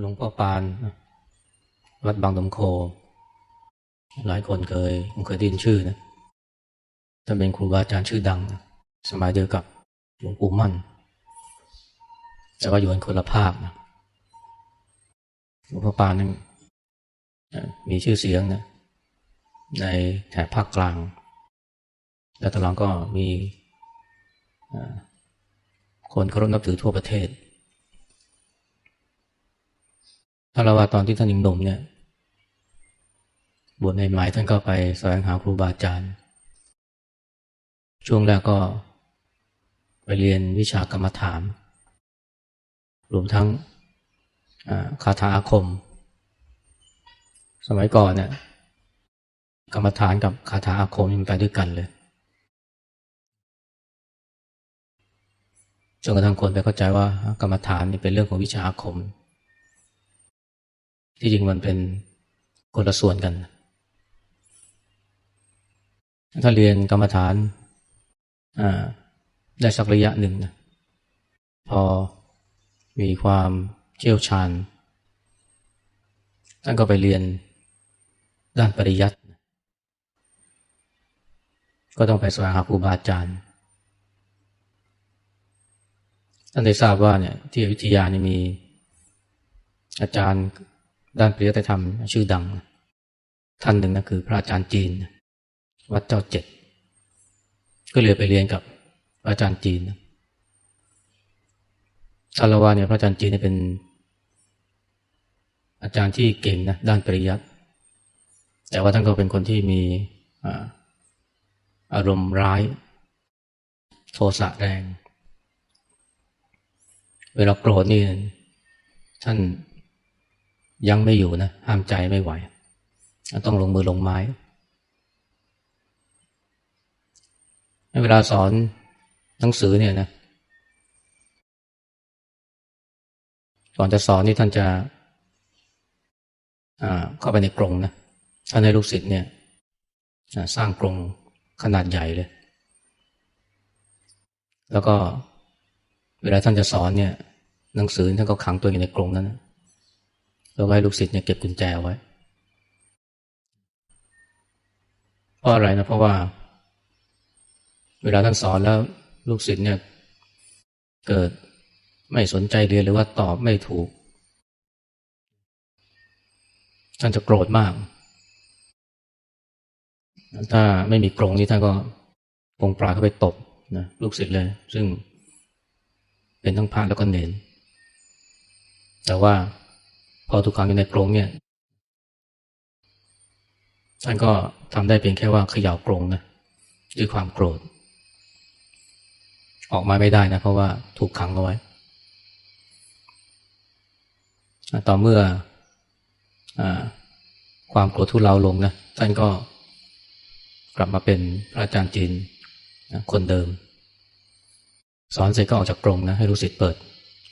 หลวงพ่อปาน วัดบางดมโค หลายคนเคยเคยได้ยินชื่อนะท่านเป็นครูบาอาจารย์ชื่อดัง สมัยเดียวกับหลวงปู่มั่น แต่ว่าอยู่กันคนละภาคนะหลวงพ่อปานนั้นมีชื่อเสียงนะในแถบภาคกลาง และตลอดก็มีคนเคารพนับถือทั่วประเทศ ถ้าเราว่าตอนที่ท่านยังหนุ่มเนี่ย บวชในหมายท่านก็ไปแสวงหาครูบาอาจารย์ ช่วงแรกก็ไปเรียนวิชากรรมฐานรวมทั้งคาถาอาคม สมัยก่อนเนี่ยกรรมฐานกับคาถาอาคมมันไปด้วยกันเลยจนกระทั่งคนไปเข้าใจว่ากรรมฐานนี่เป็นเรื่องของวิชาอาคม ที่จริงมันเป็นคนละส่วนกัน ถ้าเรียนกรรมฐานได้สักระยะหนึ่งนะพอมีความเชี่ยวชาญท่านก็ไปเรียนด้านปริยัติก็ต้องไปสวงหาครูบาอาจารย์ท่านได้ทราบว่าเนี่ยที่วิทยานี่มีอาจารย์ ด้านปริยัติธรรมชื่อดัง ท่านหนึ่งนะคือ พระอาจารย์จีน วัดเจ้าเจ็ด ก็เลยไปเรียนกับอาจารย์จีนอารวาเนี่ยพระอาจารย์จีนเป็น อาจารย์ที่เก่งนะด้านปริยัติแต่ว่าท่านก็เป็นคนที่มีอารมณ์ร้าย โทสะแรง เวลาโกรธนี่ท่าน ยังไม่อยู่นะ ห้ามใจไม่ไหว ต้องลงมือลงไม้ เวลาสอนหนังสือเนี่ยนะ ก่อนจะสอนนี่ท่านจะเข้าไปในกรงนะท่านให้ลูกศิษย์เนี่ยสร้างกรงขนาดใหญ่เลย แล้วก็เวลาท่านจะสอนเนี่ย หนังสือท่านก็ขังตัวอยู่ในกรงนั้นนะ แล้วให้ลูกศิษย์เนี่ยเก็บกุญแจไว้เพราะอะไรนะเพราะว่า เวลาท่านสอนแล้วลูกศิษย์เนี่ย เกิดไม่สนใจเรียนหรือว่าตอบไม่ถูก ท่านจะโกรธมาก ถ้าไม่มีกรงนี่ท่านก็คงปลาเข้าไปตบนะลูกศิษย์เลย ซึ่งเป็นทั้งพระแล้วก็เน้นแต่ว่า พอถูกขังอยู่ในกรงเนี่ยท่านก็ทำได้เพียงแค่ว่าเขย่ากรงนะด้วยความโกรธ ออกมาไม่ได้นะเพราะว่าถูกขังเอาไว้ ต่อเมื่ออความโกรธทุเลาลงนะท่านก็กลับมาเป็นพระอาจารย์จีนนะคนเดิม สอนเสร็จก็ออกจากกรงนะให้รู้สิทธิ์เปิด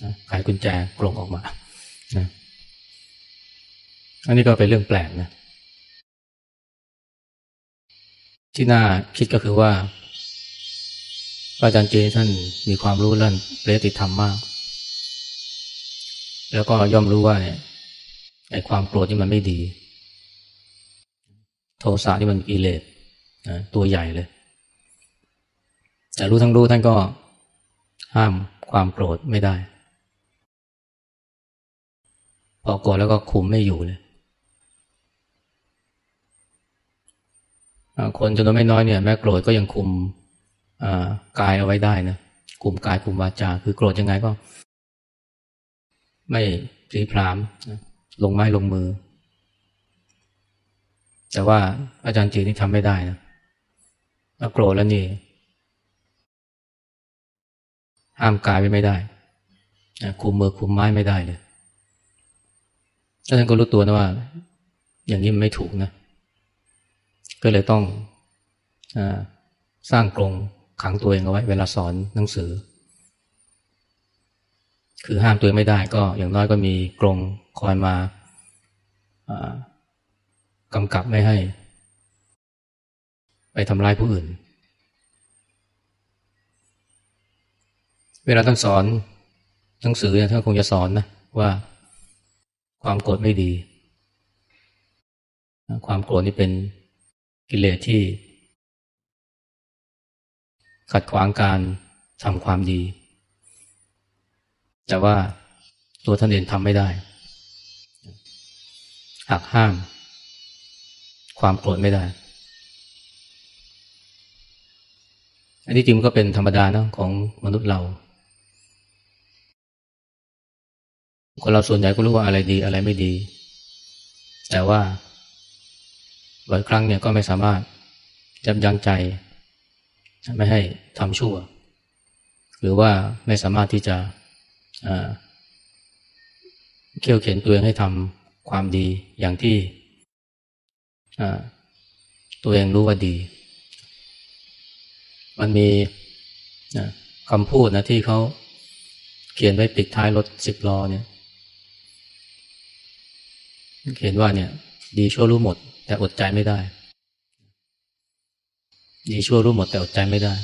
นะขายกุญแจกรงออกมานะ อันนี้ก็เป็นเรื่องแปลกนะ ที่น่าคิดก็คือว่าอาจารย์เจท่านมีความรู้เรื่องเปรติธรรมมาก แล้วก็ย่อมรู้ว่าเนี่ยไอ้ความโกรธนี่มันไม่ดี โทสะนี่มันกิเลสนะตัวใหญ่เลย แต่รู้ทั้งรู้ท่านก็ห้ามความโกรธไม่ได้ พอโกรธแล้วก็คุมไม่อยู่เลย คนจำนวนไม่น้อยเนี่ยแม้โกรธก็ยังคุมกายเอาไว้ได้นะคุมกายคุมวาจา คือโกรธยังไงก็ ไม่พลีพรามลงไม้ลงมือ แต่ว่าอาจารย์จีนี่ทำไม่ได้นะถ้าโกรธแล้วนี่ ห้ามกายไว้ไม่ได้คุมมือคุมไม้ไม่ได้เลยท่านก็รู้ตัวนะว่า อย่างนี้มันไม่ถูกนะ ก็เลยต้องอสร้างกรงขังตัวเองเอาไว้ เวลาสอนหนังสือ คือห้ามตัวเองไม่ได้ก็อย่างน้อยก็มีกรงคอยมากำกับไม่ให้ ไปทำร้ายผู้อื่น เวลาท่านสอนหนังสือเนี่ยท่านคงจะสอนนะว่าความโกรธไม่ดี ความโกรธนี่เป็น กิเลสที่ ขัดขวางการทำความดี แต่ว่าตัวท่านเองทำไม่ได้หักห้าม ความโกรธไม่ได้ อันนี้จริงก็เป็นธรรมดานะของมนุษย์เรา คนเราส่วนใหญ่ก็รู้ว่าอะไรดีอะไรไม่ดี แต่ว่า บ่อยครั้งเนี่ยก็ไม่สามารถยับยั้งใจ ไม่ให้ทำชั่ว หรือว่าไม่สามารถที่จะเขี่ยวเข็นตัวเองให้ทำความดีอย่างที่ตัวเองรู้ว่าดี มันมีคำพูดนะที่เขาเขียนไว้ปิดท้ายรถสิบล้อเนี่ยเขียนว่าเนี่ย ดีชั่วรู้หมด แต่อดใจไม่ได้ ดีชั่วรู้หมด แต่อดใจไม่ได้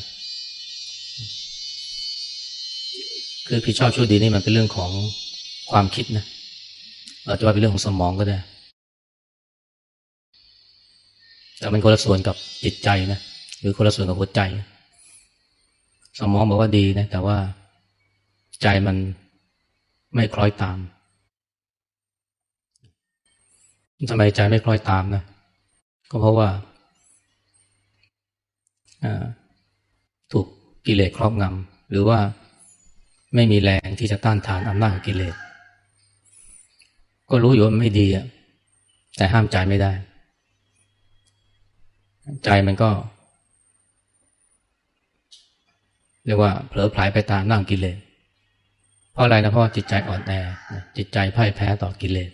คือผิดชอบชั่วดีนี่มันเป็นเรื่องของความคิดนะเราจะว่าเป็นเรื่องของสมองก็ได้ แต่มันคนละส่วนกับจิตใจนะหรือคนละส่วนกับหัวใจ สมองบอกว่าดีนะแต่ว่าใจมันไม่คล้อยตาม ทำไมใจไม่คล้อยตามนะ ก็เพราะว่าถูกกิเลสครอบงำหรือว่าไม่มีแรงที่จะต้านทานอำนาจของกิเลส ก็รู้อยู่ว่าไม่ดีอะแต่ห้ามใจไม่ได้ ใจมันก็ เรียกว่าเผลอพลายไปตามนั่งกิเลส เพราะอะไรนะเพราะจิตใจอ่อนแอจิตใจพ่ายแพ้ต่อกิเลส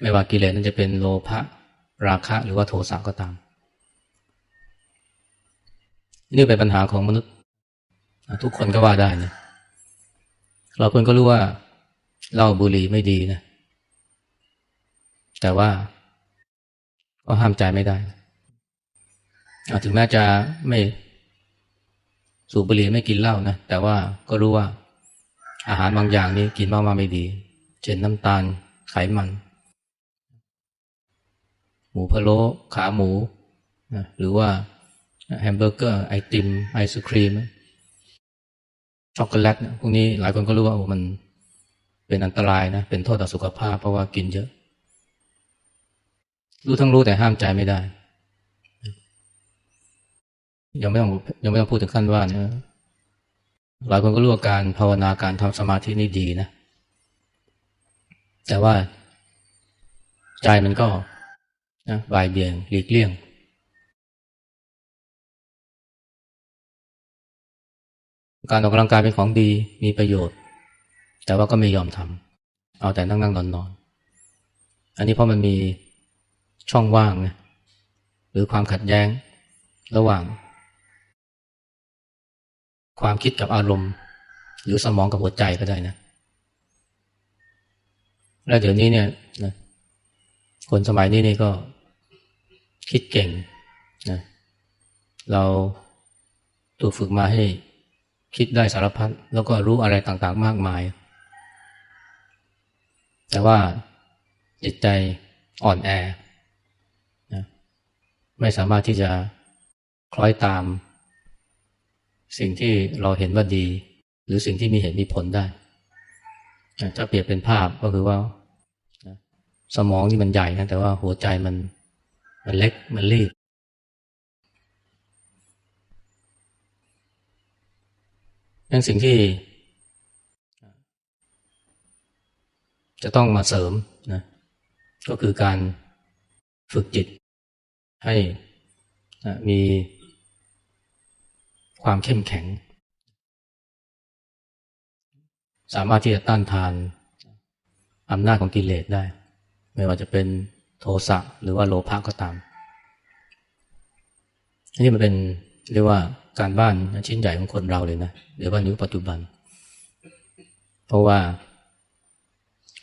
ไม่ว่ากิเลสนั้นจะเป็นโลภะราคะ หรือว่าโทสะก็ตาม นี่เป็นปัญหาของมนุษย์ ทุกคนก็ว่าได้นะเราคนก็รู้ว่าเหล้าบุหรี่ไม่ดีนะ แต่ว่าก็ห้ามใจไม่ได้ถึงแม้จะไม่สูบบุหรี่ไม่กินเหล้านะ แต่ว่าก็รู้ว่าอาหารบางอย่างนี้กินมากๆไม่ดี เช่นน้ำตาลไขมัน มูพะโล้ขาหมูนะหรือว่าแฮมเบอร์เกอร์ไอติมไอศครีมช็อกโกแลตพวกนี้หลายคนก็รู้ว่ามันเป็นอันตรายนะ เป็นโทษต่อสุขภาพ เพราะว่ากินเยอะ รู้ทั้งรู้แต่ห้ามใจไม่ได้ ยังไม่ต้องยังไม่ต้องพูดถึงขั้นว่าเนี่ยหลายคนก็รู้ว่าการภาวนาการทำสมาธินี่ดีนะ แต่ว่าใจมันก็ นะบายเบี่ยงหลีกเลี่ยงการออกกำลังกายเป็นของดีมีประโยชน์ แต่ว่าก็ไม่ยอมทำเอาแต่นั่งนั่งนอนนอนอันนี้เพราะมันมีช่องว่างนะหรือความขัดแย้งระหว่าง ความคิดกับอารมณ์ หรือสมองกับหัวใจก็ได้นะแล้วเดี๋ยวนี้เนี่ยคนสมัยนี้นี่ก็ คิดเก่งนะเราตัวฝึกมาให้คิดได้สารพัดแล้วก็รู้อะไรต่างๆมากมาย แต่ว่าจิตใจอ่อนแอนะไม่สามารถที่จะคล้อยตาม สิ่งที่เราเห็นว่าดี หรือสิ่งที่มีเหตุมีผลได้จะเปรียบเป็นภาพก็คือว่า สมองนี่มันใหญ่นะแต่ว่าหัวใจมัน มันเล็กมันรีบนั่นสิ่งที่ จะต้องมาเสริมนะก็คือการฝึกจิต ให้มีความเข้มแข็ง สามารถที่จะต้านทานอำนาจของกิเลสได้ ไม่ว่าจะเป็น โทสะหรือว่าโลภะก็ตาม อันนี้มันเป็นเรียกว่าการบ้านชิ้นใหญ่ของคนเราเลยนะเดี๋ยวว่าในปัจจุบัน เพราะว่า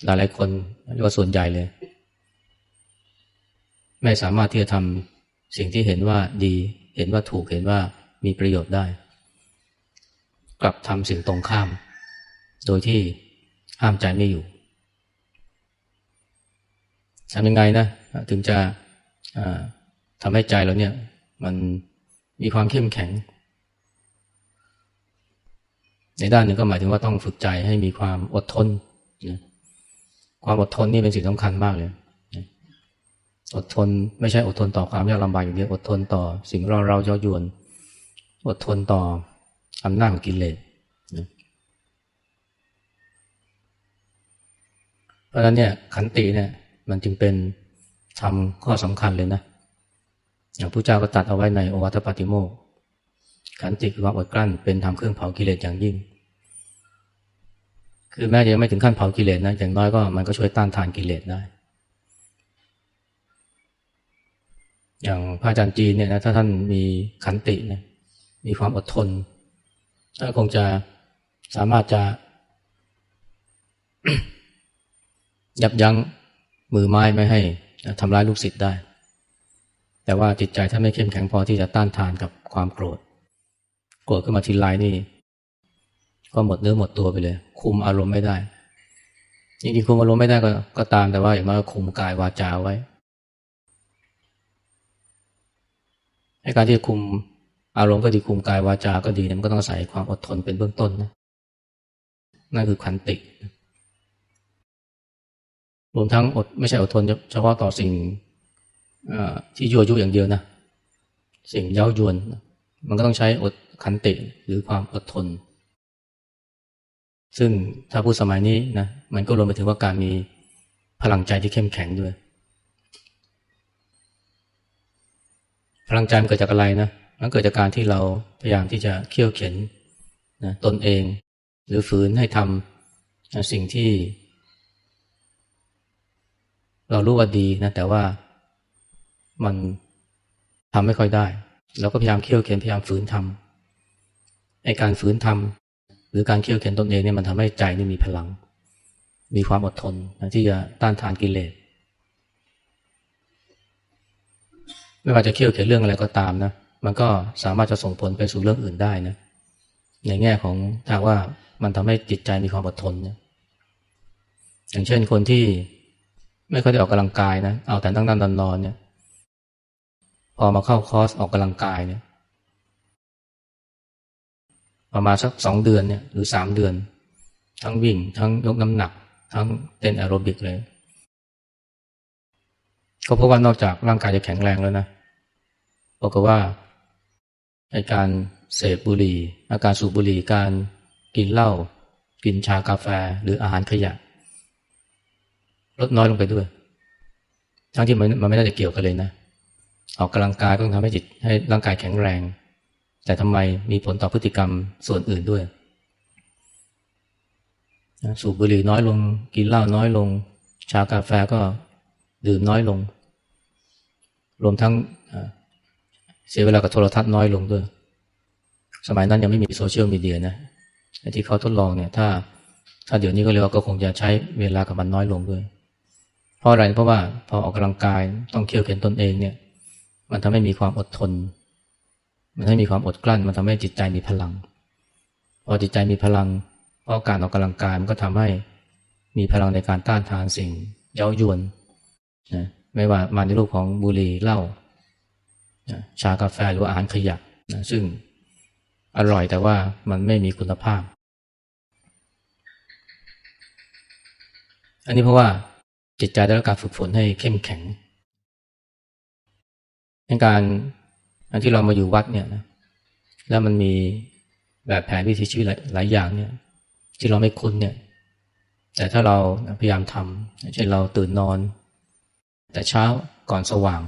หลายหลายคนเรียกว่าส่วนใหญ่เลย ไม่สามารถที่จะทำสิ่งที่เห็นว่าดี เห็นว่าถูกเห็นว่ามีประโยชน์ได้ กลับทำสิ่งตรงข้าม โดยที่ห้ามใจไม่อยู่ ทำยังไงนะถึงจะทำให้ใจเราเนี่ย มันมีความเข้มแข็ง ในด้านหนึ่งก็หมายถึงว่าต้องฝึกใจให้มีความอดทนนะความอดทนนี่เป็นสิ่งสำคัญมากเลยอดทนไม่ใช่อดทนต่อความยากลำบากอย่างเดียวอดทนต่อสิ่งเราเราเย้ายวน อดทนต่ออำนาจของกิเลสเพราะฉะนั้นเนี่ยขันติเนี่ย มันจึงเป็นทำข้อสำคัญเลยนะ อย่างพระเจ้าก็ตัดเอาไว้ในโอวัตปฏิโมกขันติคือความอดกลั้นเป็นทำเครื่องเผากิเลสอย่างยิ่ง คือแม้ยังไม่ถึงขั้นเผากิเลสนะอย่างน้อยก็มันก็ช่วยต้านทานกิเลสได้ อย่างพระอาจารย์จีนเนี่ยนะถ้าท่านมีขันตินะมีความอดทนท่านคงจะสามารถจะยับยั้ง มือไม้ไม่ให้ทำร้ายลูกศิษย์ได้ แต่ว่าจิตใจถ้าไม่เข้มแข็งพอที่จะต้านทานกับความโกรธ โกรธขึ้นมาทีไรนี่ ก็หมดเนื้อหมดตัวไปเลย คุมอารมณ์ไม่ได้จริงๆคุมอารมณ์ไม่ได้ก็กตามแต่ว่าอย่างน้อยคุมกายวาจาไว้ในการที่คุมอารมณ์ก็ดีคุมกายวาจาก็ดีเนี่ยมันก็ต้องใส่ความอดทนเป็นเบื้องต้นนะนั่นคือขันติ รวมทั้งอดไม่ใช่อดทนเฉพาะต่อสิ่งที่ยั่วยุอย่างเดียวนะ สิ่งเย้ายวน มันก็ต้องใช้อดขันติหรือความอดทน ซึ่งถ้าพูดสมัยนี้นะมันก็รวมไปถึงว่าการมีพลังใจที่เข้มแข็งด้วย พลังใจมันเกิดจากอะไรนะมันเกิดจากการที่เราพยายามที่จะเขี่ยวเข็นนะตนเอง หรือฝืนให้ทำสิ่งที่ เรารู้ว่าดีนะ แต่ว่ามันทำไม่ค่อยได้เราก็พยายามเคี่ยวเข็นพยายามฝืนทำไอ้การฝืนทำหรือการเคี่ยวเข็นตนเองเนี่ยมันทำให้ใจนี่มีพลัง มีความอดทนนะที่จะต้านทานกิเลสไม่ว่าจะเคี่ยวเข็นเรื่องอะไรก็ตามนะมันก็สามารถจะส่งผลไปสู่เรื่องอื่นได้นะในแง่ของถ้าว่ามันทำให้จิตใจมีความอดทนนี่ยอย่างเช่นคนที่ ไม่ค่อยได้ออกกำลังกายนะ เอาแต่ตั้งนั่งนอนเนี่ย พอมาเข้าคอร์สออกกำลังกายเนี่ย ประมาณสักสองเดือนเนี่ย หรือสามเดือน ทั้งวิ่ง ทั้งยกน้ำหนัก ทั้งเต้นแอโรบิกเลย ก็เพราะว่านอกจากร่างกายจะแข็งแรงแล้วนะบอกว่าในการเสพบุหรี่ อาการสูบบุหรี่ การกินเหล้า กินชากาแฟ หรืออาหารขยะ ลดน้อยลงไปด้วย ทั้งที่มันมันไม่ได้จะเกี่ยวกันเลยนะ ออกกำลังกายก็ต้องทำให้จิตให้ร่างกายแข็งแรง แต่ทำไมมีผลต่อพฤติกรรมส่วนอื่นด้วย สูบบุหรี่น้อยลง กินเหล้าน้อยลง ชากาแฟก็ดื่มน้อยลง รวมทั้งเสียเวลากับโทรทัศน์น้อยลงด้วย สมัยนั้นยังไม่มีโซเชียลมีเดียนะที่เขาทดลองเนี่ยถ้าถ้าเดี๋ยวนี้ก็เรียกว่าก็คงจะใช้เวลากับมันน้อยลงด้วย เพราะอะไรเพราะว่าพอออกกำลังกายต้องเคี่ยวเข็นตนเองเนี่ย มันทำให้มีความอดทน มันให้มีความอดกลั้น มันทำให้จิตใจมีพลัง พอจิตใจมีพลังเพราะการออกกำลังกายมันก็ทำให้มีพลังในการต้านทานสิ่งเย้ายวนนะไม่ว่ามาในรูปของบุหรี่เหล้าชากาแฟหรืออาหารขยะนะซึ่งอร่อยแต่ว่ามันไม่มีคุณภาพ อันนี้เพราะว่า จิตใจได้รับการฝึกฝนให้เข้มแข็งในการที่เรามาอยู่วัดเนี่ยนะแล้วมันมีแบบแผนวิธีชีวิตหลายอย่างเนี่ย ที่เราไม่คุ้นเนี่ย แต่ถ้าเราพยายามทำเช่นเราตื่นนอน แต่เช้าก่อนสว่าง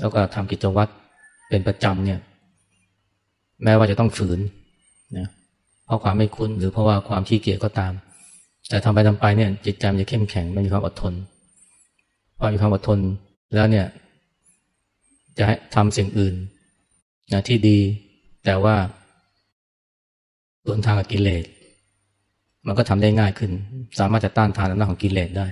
แล้วก็ทำกิจวัตรเป็นประจำเนี่ย แม้ว่าจะต้องฝืนนะเพราะความไม่คุ้นหรือเพราะว่าความขี้เกียจก็ตาม แต่ทำไปทำไปเนี่ยจิตใจมันจะเข้มแข็งมันมีความอดทนพอมีความอดทนแล้วเนี่ย จะให้ทำสิ่งอื่นนะที่ดีแต่ว่าสวนทางกับกิเลสมันก็ทำได้ง่ายขึ้น สามารถจะต้านทานอำนาจของกิเลสได้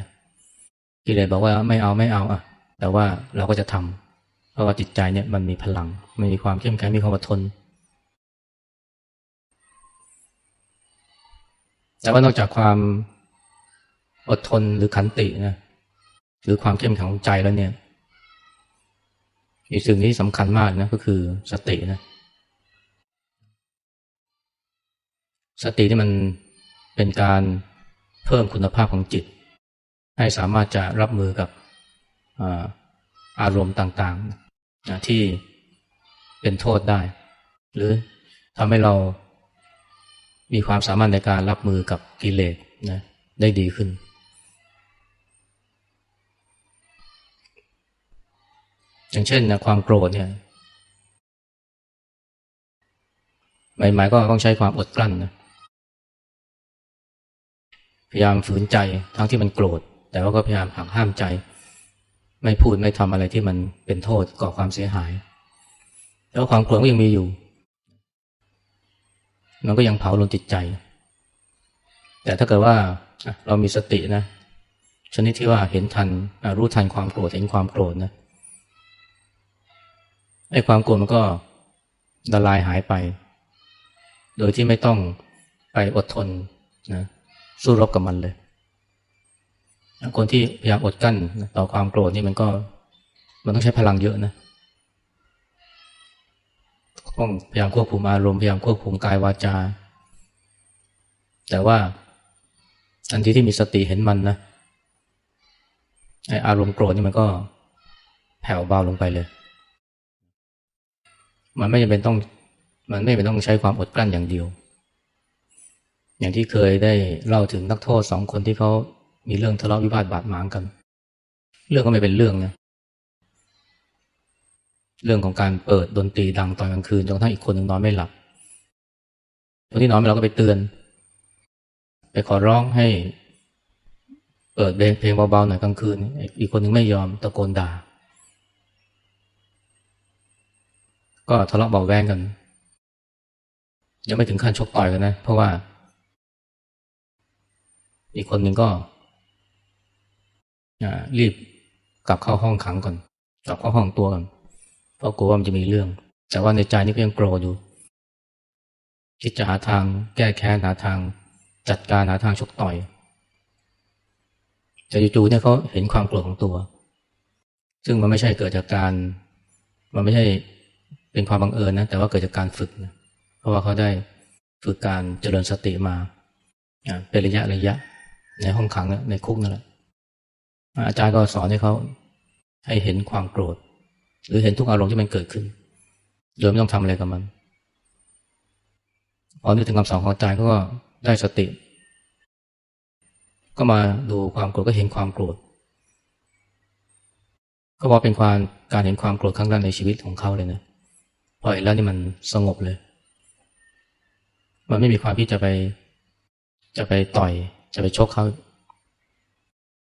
กิเลสบอกว่าไม่เอาไม่เอาอะ แต่ว่าเราก็จะทำเพราะว่าจิตใจเนี่ยมันมีพลังมันมีความเข้มแข็งมีความอดทน แต่ว่านอกจากความอดทนหรือขันตินะหรือความเข้มแข็งของใจแล้วเนี่ยอีกสิ่งที่สำคัญมากนะก็คือสตินะ สติที่มันเป็นการเพิ่มคุณภาพของจิต ให้สามารถจะรับมือกับอาอารมณ์ต่างๆ ที่เป็นโทษได้ หรือทำให้เรา มีความสามารถในการรับมือกับกิเลสนะได้ดีขึ้น อย่างเช่นนะความโกรธเนี่ยใหม่ๆก็ต้องใช้ความอดกลั้นนะพยายามฝืนใจทั้งที่มันโกรธ แต่ว่าก็พยายามหักห้ามใจ ไม่พูดไม่ทำอะไรที่มันเป็นโทษก่อความเสียหาย แล้วความโกรธก็ยังมีอยู่ มันก็ยังเผาลนจิตใจ แต่ถ้าเกิดว่าเรามีสตินะ ชนิดที่ว่าเห็นทันรู้ทันความโกรธเห็นความโกรธนะไอ้ความโกรธมันก็ละลายหายไป โดยที่ไม่ต้องไปอดทนนะสู้รบกับมันเลย คนที่พยายามอดกั้นต่อความโกรธนี่มันก็ มันต้องใช้พลังเยอะนะ ต้องพยายามควบคุมอารมณ์พยายามควบคุมกายวาจา แต่ว่าทันทีที่มีสติเห็นมันนะไออารมณ์โกรธนี่มันก็แผ่วเบาลงไปเลย มันไม่จำเป็นต้อง มันไม่จำเป็นต้องใช้ความอดกลั้นอย่างเดียว อย่างที่เคยได้เล่าถึงนักโทษสองคนที่เขามีเรื่องทะเลาะวิวาทบาดหมางกัน เรื่องก็ไม่เป็นเรื่องนะ เรื่องของการเปิดดนตรีดังตอนกลางคืนจนกระทั่งอีกคนหนึ่งนอนไม่หลับคนที่นอนไม่หลับก็ไปเตือน ไปขอร้องให้ เปิดเพลงเบาๆหน่อยกลางคืน อีกคนหนึ่งไม่ยอมตะโกนด่า ก็ทะเลาะเบาแวงกัน ยังไม่ถึงขั้นชกต่อยกันนะ เพราะว่า อีกคนหนึ่งก็รีบกลับเข้าห้องขังก่อน กลับเข้าห้องตัวก่อน เพราะกลัวว่ามันจะมีเรื่อง แต่ว่าในใจนี่ก็ยังโกรธอยู่คิดจะหาทางแก้แค้นหาทางจัดการหาทางชกต่อยแต่จู่ๆเนี่ยเขาเห็นความโกรธของตัว ซึ่งมันไม่ใช่เกิดจากการ มันไม่ใช่เป็นความบังเอิญนะ แต่ว่าเกิดจากการฝึกนะเพราะว่าเขาได้ฝึกการเจริญสติมาเป็นระยะระยะ ในห้องขังในคุกนั่นแหละอาจารย์ก็สอนให้เขาให้เห็นความโกรธ หรือเห็นทุกอารมณ์ที่มันเกิดขึ้น โดยไม่ต้องทำอะไรกับมันพอนึกถึงคำสอนของอาจารย์ก็ได้สติ ก็มาดูความโกรธก็เห็นความโกรธ ก็บอเป็นความการเห็นความโกรธครั้งแรกในชีวิตของเขาเลยนะพอเห็นแล้วนี่มันสงบเลย มันไม่มีความที่จะไป จะไปต่อย จะไปชกเขา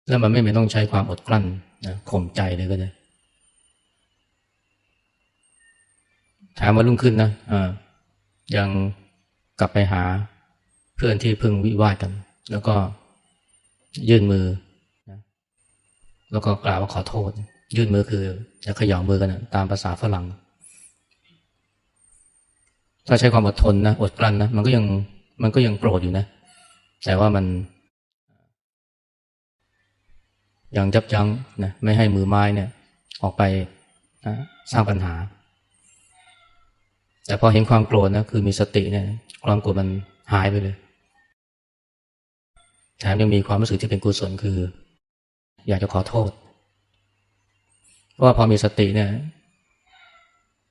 แล้วมันไม่ต้องใช้ความอดกลั้นนะข่มใจเลยก็ได้ ถามว่ารุ่งขึ้นนะอ่ายังกลับไปหาเพื่อนที่เพิ่งวิวาทกัน แล้วก็ยื่นมือนะแล้วก็กล่าวว่าขอโทษ ยื่นมือคือจะขย่ามือกันนะตามภาษาฝรั่ง ถ้าใช้ความอดทนนะอดกลั้นนะมันก็ยังมันก็ยังโกรธอยู่นะ แต่ว่ามัน ยังจับยั้งนะไม่ให้มือไม้เนี่ย ออกไปนะสร้างปัญหา แต่พอเห็นความโกรธนะคือมีสติเนี่ยความโกรธมันหายไปเลยแถมยังมีความรู้สึกที่เป็นกุศลคือ อยากจะขอโทษ เพราะว่าพอมีสติเนี่ย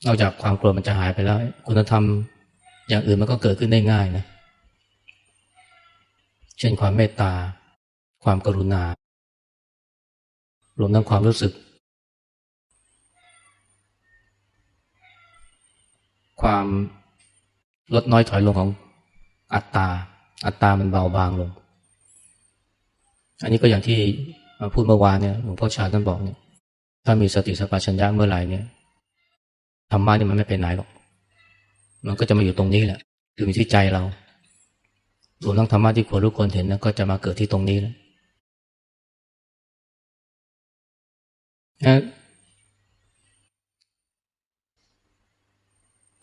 นอกจากความโกรธมันจะหายไปแล้ว คุณธรรมอย่างอื่นมันก็เกิดขึ้นได้ง่ายนะ เช่นความเมตตา ความกรุณารวมทั้งความรู้สึก ความลดน้อยถอยลงของอัตตา อัตตามันเบาบางลง อันนี้ก็อย่างที่พูดเมื่อวานเนี่ยหลวงพ่อชาท่านบอกเนี่ยถ้ามีสติสัพพัญญะเมื่อไหร่เนี่ยธรรมะนี่มันไม่ไปไหนหรอก มันก็จะมาอยู่ตรงนี้แหละคือมีที่ใจเรารวมทั้งธรรมะที่ควรรู้ควรเห็นนะก็จะมาเกิดที่ตรงนี้แล้วนะ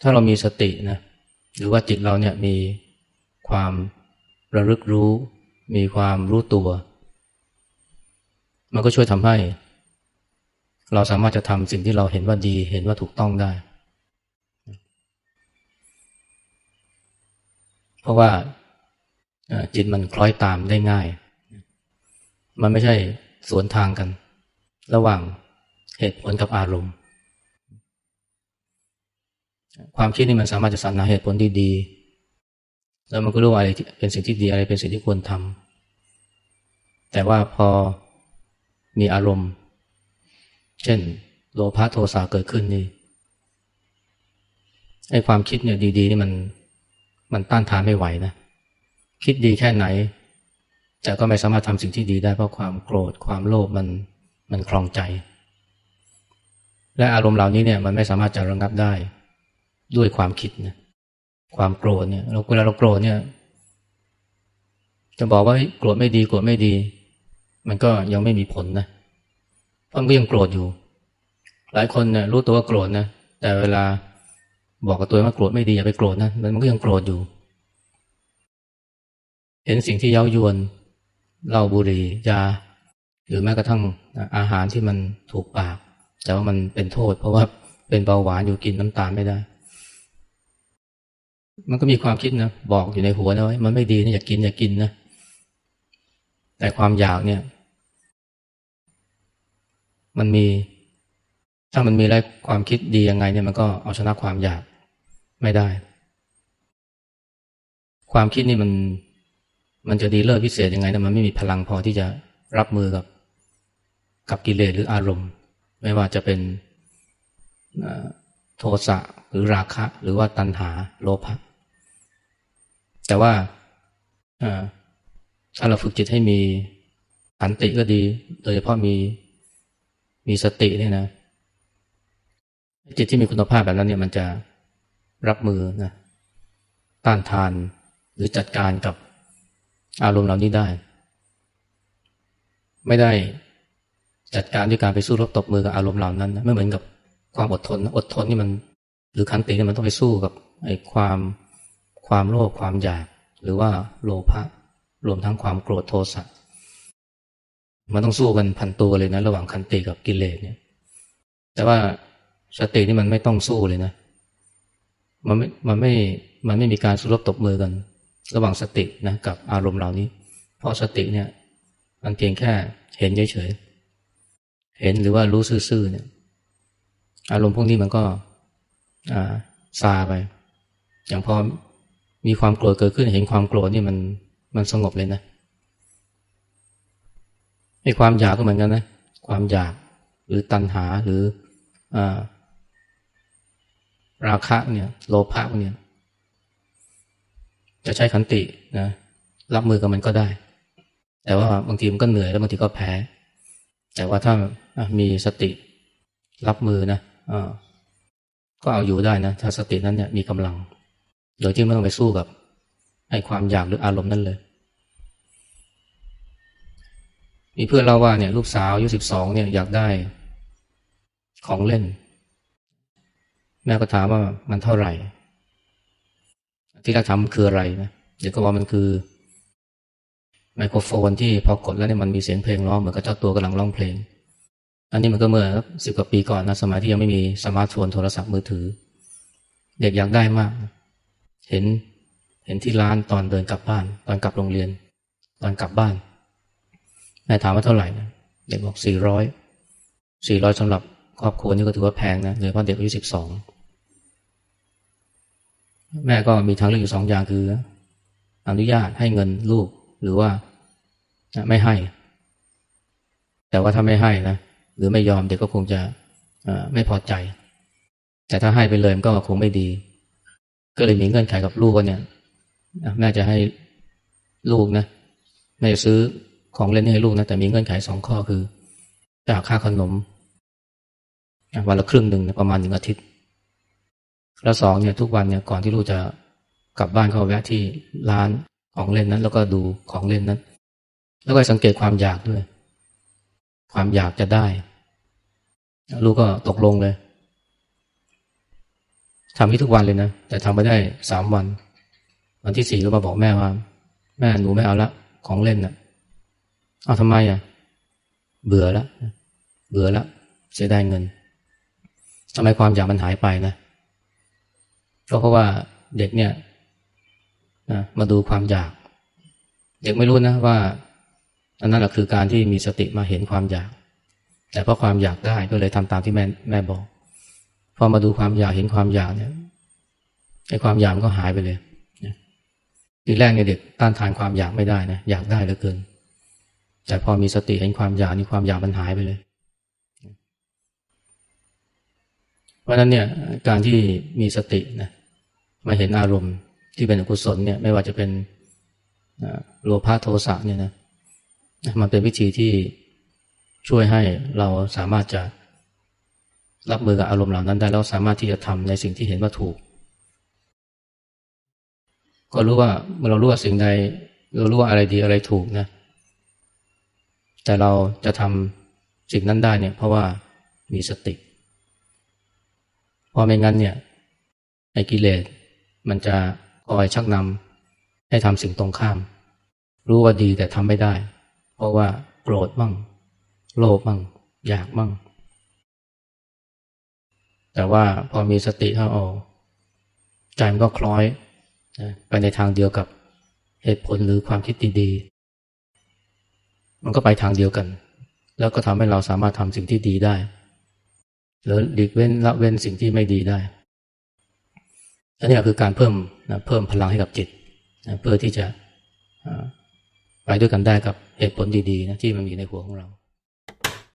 ถ้าเรามีสตินะหรือว่าจิตเราเนี่ยมีความระลึกรู้ มีความรู้ตัว มันก็ช่วยทำให้ เราสามารถจะทำสิ่งที่เราเห็นว่าดี เห็นว่าถูกต้องได้ เพราะว่าจิตมันคล้อยตามได้ง่าย มันไม่ใช่สวนทางกัน ระหว่างเหตุผลกับอารมณ์ ความคิดนี่มันสามารถจะสรรหาเหตุผลที่ดี แล้วมันก็รู้ว่าอะไรเป็นสิ่งที่ดีอะไรเป็นสิ่งที่ควรทำแต่ว่าพอมีอารมณ์ เช่นโลภะโทสะเกิดขึ้นนี่ไอ้ความคิดเนี่ยดี ๆ นี่มันมันต้านทานไม่ไหวนะ คิดดีแค่ไหน แต่ก็ไม่สามารถทำสิ่งที่ดีได้เพราะความโกรธความโลภมันมันคลองใจ และอารมณ์เหล่านี้เนี่ยมันไม่สามารถจะระงับได้ ด้วยความคิดนะความโกรธเนี่ยเราเวลาเราโกรธเนี่ย จะบอกว่าโกรธไม่ดีโกรธไม่ดี มันก็ยังไม่มีผลนะเพราะมันก็ยังโกรธอยู่ หลายคนเนี่ยรู้ตัวว่าโกรธนะแต่เวลาบอกกับตัวว่าโกรธไม่ดีอย่าไปโกรธนะมันก็ยังโกรธอยู่ เห็นสิ่งที่เย้ายวนเหล้าบุหรี่ยาหรือแม้กระทั่งอาหารที่มันถูกปาก แต่ว่ามันเป็นโทษ เพราะว่าเป็นเบาหวานอยู่กินน้ำตาลไม่ได้ มันก็มีความคิดนะบอกอยู่ในหัวนะว่ามันไม่ดีนะอย่ากินอย่ากินนะแต่ความอยากเนี่ย มันมี ถ้ามันมีอะไรความคิดดียังไงเนี่ยมันก็เอาชนะความอยากไม่ได้ ความคิดนี่มัน มันจะดีเลิศพิเศษยังไงแต่มันไม่มีพลังพอที่จะรับมือกับ กับกิเลสหรืออารมณ์ ไม่ว่าจะเป็นโทสะหรือราคะ หรือว่าตัณหาโลภะ แต่ว่าถ้าเราฝึกจิตให้มีอันติก็ดี โดยเฉพาะมีมีสติเนี่ยนะ จิตที่มีคุณภาพแบบนั้นเนี่ยมันจะรับมือนะต้านทานหรือจัดการกับอารมณ์เหล่านี้ได้ ไม่ได้จัดการด้วยการไปสู้รบตบมือกับอารมณ์เหล่านั้นนะไม่เหมือนกับความอดทน อดทนนี่มัน หรือขันตินี่มันต้องไปสู้กับไอ้ความ ความโลภความอยาก หรือว่าโลภะรวมทั้งความโกรธโทสะมันต้องสู้กันพันตัวเลยนะ ระหว่างขันติกับกิเลสเนี่ย แต่ว่าสตินี่มันไม่ต้องสู้เลยนะ มันไม่มันไม่มันไม่มีการสู้รบตบมือกัน ระหว่างสตินะกับอารมณ์เหล่านี้ เพราะสติเนี่ยมันเพียงแค่เห็นเฉยๆเห็นหรือว่ารู้ซื่อๆเนี่ย อารมณ์พวกนี้มันก็อ่าซาไป อย่างพอ มีความโกรธเกิดขึ้นเห็นความโกรธนี่มันมันสงบเลยนะไอ้ความอยากก็เหมือนกันนะ ความอยากหรือตัณหาหรืออ่าราคะเนี่ยโลภะเนี่ย จะใช้ขันตินะรับมือกับมันก็ได้ แต่ว่าบางทีมันก็เหนื่อยแล้วบางทีก็แพ้ แต่ว่าถ้ามีสติรับมือนะก็เอาอยู่ได้นะ ถ้าสตินั้นเนี่ยมีกำลัง โดยที่ไม่ต้องไปสู้กับไอ้ความอยากหรืออารมณ์นั่นเลย มีเพื่อนเล่าว่าเนี่ยลูกสาวอายุสิบสองเนี่ยอยากได้ของเล่น แม่ก็ถามว่ามันเท่าไหร่ ที่เราทำคืออะไรนะเดี๋ยวก็ว่ามันคือไมโครโฟนที่พอกดแล้วเนี่ยมันมีเสียงเพลงร้องเหมือนกับเจ้าตัวกำลังร้องเพลง อันนี้มันก็เมื่อสิบกว่าปีก่อนนะสมัยที่ยังไม่มีสมาร์ทโฟนโทรศัพท์มือถือ เด็กอยากได้มาก เห็นเห็นที่ร้านตอนเดินกลับบ้าน ตอนกลับโรงเรียน ตอนกลับบ้าน แม่ถามว่าเท่าไหร่นะเด็กบอกสี่ร้อยสี่ร้อยสำหรับครอบครัวนี่ก็ถือว่าแพงนะโดยเฉพาะเด็กอายุสิบสองแม่ก็มีทางเลือกอยู่สองอย่างคือ อนุญาตให้เงินลูกหรือว่าไม่ให้ แต่ว่าถ้าไม่ให้นะหรือไม่ยอมเด็กก็คงจะไม่พอใจ แต่ถ้าให้ไปเลยมันก็คงไม่ดี ก็เลยมีเงื่อนไขกับลูกว่าเนี่ยแม่จะให้ลูกนะแม่จะซื้อของเล่นให้ลูกนะแต่มีเงื่อนไขสองข้อคือจากค่าขนมวันละครึ่งหนึ่งประมาณหนึ่งอาทิตย์ แล้วสองเนี่ยทุกวันเนี่ยก่อนที่ลูกจะกลับบ้านเขาแวะที่ร้านของเล่นนั้น แล้วก็ดูของเล่นนั้น แล้วก็สังเกตความอยากด้วย ความอยากจะได้ ลูกก็ตกลงเลย ทำให้ทุกวันเลยนะ แต่ทำไม่ได้สามวัน วันที่สี่ก็มาบอกแม่ว่า แม่หนูไม่เอาละของเล่นนะ่ะเอาทำไมอะ เบื่อแล้วเบื่อแล้วเสียดายเงินทำไมความอยากมันหายไปนะก็เพราะว่าเด็กเนี่ยนะมาดูความอยาก เด็กไม่รู้นะว่าอันนั้นแหละคือการที่มีสติมาเห็นความอยาก แต่เพราะความอยากได้ก็เลยทำตามที่แม่แม่บอก พอมาดูความอยากเห็นความอยากเนี่ยไอ้ความอยากมันก็หายไปเลยทีแรกเนี่ยเด็กต้านทานความอยากไม่ได้นะอยากได้เหลือเกิน แต่พอมีสติเห็นความอยากนี่ความอยากมันหายไปเลย เพราะฉะนั้นเนี่ยการที่มีสตินะมาเห็นอารมณ์ที่เป็นอกุศลเนี่ยไม่ว่าจะเป็นโลภะโทสะเนี่ยนะมันเป็นวิธีที่ช่วยให้เราสามารถจะ รับมือกับอารมณ์เหล่านั้นได้แล้วสามารถที่จะทำในสิ่งที่เห็นว่าถูก ก็รู้ว่าเมื่อเรารู้ว่าสิ่งใดเรารู้ว่าอะไรดีอะไรถูกนะแต่เราจะทำสิ่งนั้นได้เนี่ย เพราะว่ามีสติเพราะไม่งั้นเนี่ยไอ้กิเลสมันจะคอยชักนำให้ทำสิ่งตรงข้าม รู้ว่าดีแต่ทำไม่ได้ เพราะว่าโกรธบ้างโลภบ้างอยากบ้าง แต่ว่าพอมีสติเข้าออกใจมันก็คล้อยไปในทางเดียวกับเหตุผลหรือความคิดดีๆมันก็ไปทางเดียวกัน แล้วก็ทำให้เราสามารถทำสิ่งที่ดีได้ หรือหลีกเว้นละเว้นสิ่งที่ไม่ดีได้อันนี้คือการเพิ่มนะเพิ่มพลังให้กับจิตนะเพื่อที่จะไปด้วยกันได้กับเหตุผลดีๆนะที่มันมีในหัวของเรา